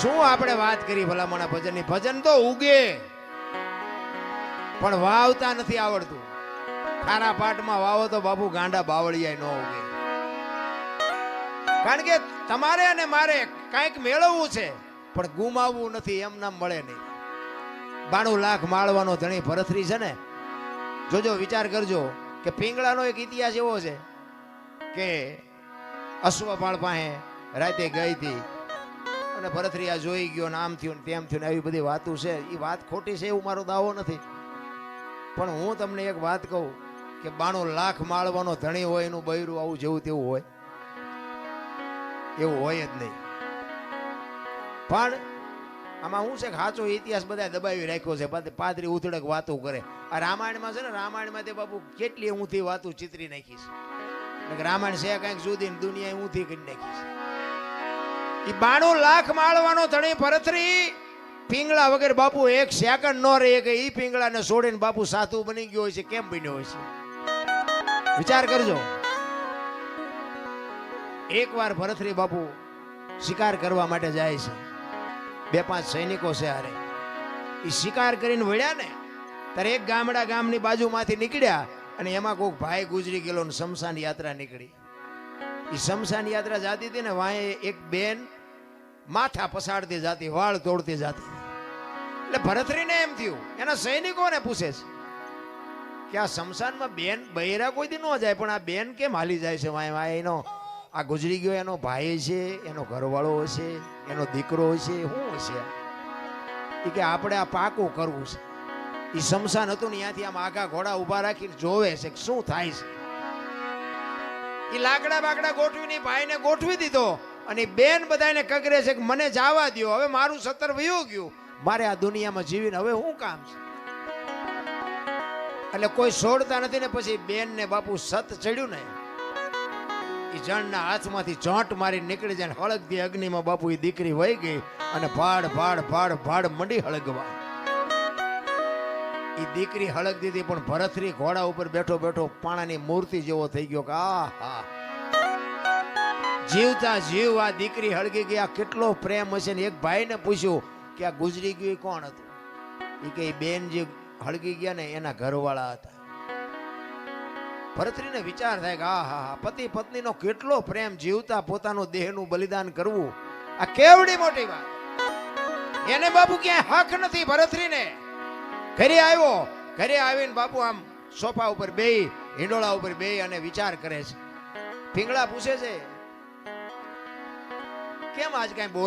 શું આપણે વાત કરી ભલામણા ભજનની? ભજન તો ઉગે, પણ વાવતા નથી આવડતું. ખારા પાટમાં વાવો તો બાપુ ગાંડા બાવળિયા ન ઉગે. કારણ કે તમારે અને મારે કાંઈક મેળવવું છે, પણ ગુમાવવું નથી, એમ નામ મળે નહીં. બાણું લાખ માળવાનો ધણી ભરથરી છે ને, જોજો, વિચાર કરજો કે પિંગળાનો એક ઇતિહાસ એવો છે કે અશ્વપાળ પાસે રાતે ગઈ હતી અને ભરથરી આ જોઈ ગયો ને આમ થયું તેમ થયું આવી બધી વાતો છે. એ વાત ખોટી છે એવું મારો દાવો નથી. પણ હું તમને એક વાત કહું કે બાણું લાખ માળવાનો ધણી હોય એનું બૈરું આવું જેવું તેવું હોય. એવું હોય જ નહીં. પણ આમાં શું છે કે સાચો ઇતિહાસ બધા દબાવી રાખ્યો છે. પાદરી ઉથડક વાતો કરે. આ રામાયણમાં છે ને, રામાયણમાં તે બાપુ કેટલી ઊંધી વાતો ચિતરી નાખી છે. રામાયણ છે કંઈક જુદી દુનિયા ઊંધી કરી નાખી છે. ઈ બાણું લાખ માળવાનો ધણી ભરતરી. પિંગળા વગર બાપુ એક સેકન્ડ નો રહે કે ઈ પિંગળાને છોડીને બાપુ સાતું બની ગયો હોય છે, કેમ બન્યો હોય છે? વિચાર કરજો. એકવાર ભરતરી બાપુ શિકાર કરવા માટે જાય છે. બે પાંચ સૈનિકો છે હારે. એ શિકાર કરીને વળ્યા ને, ત્યારે એક ગામડા ગામની બાજુમાંથી નીકળ્યા અને એમાં કોઈક ભાઈ ગુજરી ગયેલો ને શમશાન યાત્રા નીકળી. એ શમશાન યાત્રા જાતી હતી ને વાંહે એક બેન માથા પસાડતી જાતી, વાળ તોડતી જાતી. એટલે ભરતરીને એમ થયું, એના સૈનિકોને પૂછે છે કે આ શમશાનમાં બેન બૈરા કોઈ દી ન જાય, પણ આ બેન કેમ હાલી જાય છે? વાય વાય, એનો આ ગુજરી ગયો, એનો ભાઈ છે, એનો ઘરવાળો હશે એનો દીકરો હશે શું હશે એ કે આપણે આ પાકું કરવું છે. એ શમશાન હતું ને ત્યાંથી આમ આઘા ઘોડા ઊભા રાખીને જોવે છે શું થાય છે. એ લાકડા બાકડા ગોઠવીને ભાઈને ગોઠવી દીધો. અને બેન બધાને કગરે છે કે મને જવા દ્યો, હવે મારું સતર વયું ગયું. મારે આ દુનિયામાં જીવીને હવે શું કામ છે? એટલે કોઈ છોડતા નથી ને પછી બેન ને બાપુ સત ચડ્યું ને એ જણના હાથમાંથી ચોંટ મારી નીકળી જાય હળગતી અગ્નિમાં બાપુ એ દીકરી વહી ગઈ અને ભાડ ભાડ ભાડ ભાડ મંડી હળગવા. એ દીકરી હળગતી હતી પણ ભરતરી ઘોડા ઉપર બેઠો બેઠો પાણાની મૂર્તિ જેવો થઈ ગયો કે આ હા જીવતા જીવ આ દીકરી હળગી ગઈ આ કેટલો પ્રેમ હશે ને. એક ભાઈને પૂછ્યું કે આ ગુજરી ગયું કોણ હતું? એ કે બેન જે હળગી ગયા ને એના ઘરવાળા હતા. ભરતરીને વિચાર થાય કે આ હા હા, પતિ પત્નીનો કેટલો પ્રેમ જીવતા પોતાનું દેહનું બલિદાન કરવું. આ કેવડી મોટી વાત. એને બાપુ ક્યાંય હક નથી ભરતરીને. ઘરે આવ્યો. ઘરે આવીને બાપુ આમ સોફા ઉપર બે હિંડોળા ઉપર બેહી અને વિચાર કરે છે. પીંગળા પૂછે છે કેમ આજ કાંઈ બોલ